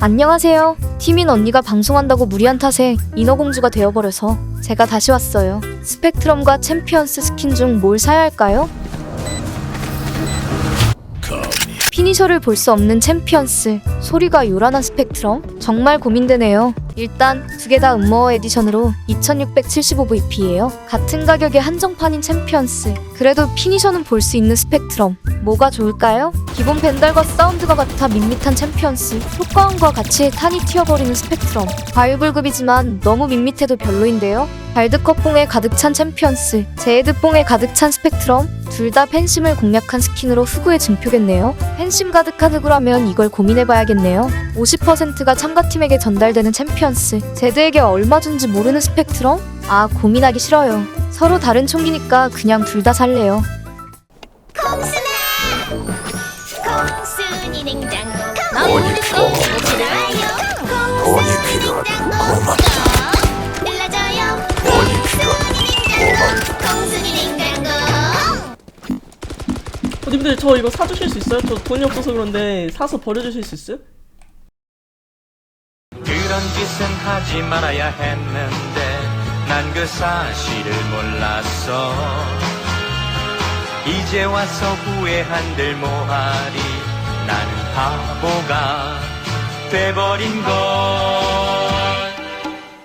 안녕하세요. 티민 언니가 방송한다고 무리한 탓에 인어공주가 되어버려서 제가 다시 왔어요. 스펙트럼과 챔피언스 스킨 중 뭘 사야 할까요? 피니셔를 볼 수 없는 챔피언스, 소리가 요란한 스펙트럼? 정말 고민되네요. 일단 두 개 다 음모어 에디션으로 2675VP예요. 같은 가격에 한정판인 챔피언스. 그래도 피니셔는 볼 수 있는 스펙트럼. 뭐가 좋을까요? 기본 벤달과 사운드가 같아 밋밋한 챔피언스. 효과음과 같이 탄이 튀어버리는 스펙트럼. 과유불급이지만 너무 밋밋해도 별로인데요. 발드컵봉에 가득 찬 챔피언스, 제헤드봉에 가득 찬 스펙트럼, 둘 다 팬심을 공략한 스킨으로 후구에 증표겠네요. 팬심 가득한 흑우라면 이걸 고민해봐야겠네요. 50%가 참가팀에게 전달되는 챔피언스, 제드에게 얼마 준지 모르는 스펙트럼? 아, 고민하기 싫어요. 서로 다른 총기니까 그냥 둘 다 살래요. 순이 냉장고 돈이 필요하다. 돈이 필요하다. 고맙다. 눌러줘요 돈이 필요하다. 콩순이 냉장고 어, 님들 저 이거 사주실 수 있어요? 저 돈이 없어서 그런데 사서 버려주실 수 있어요? 그런 짓은 하지 말아야 했는데 난 그 사실을 몰랐어 이제 와서 후회한들 뭐하리? 나는 바보가 돼버린 걸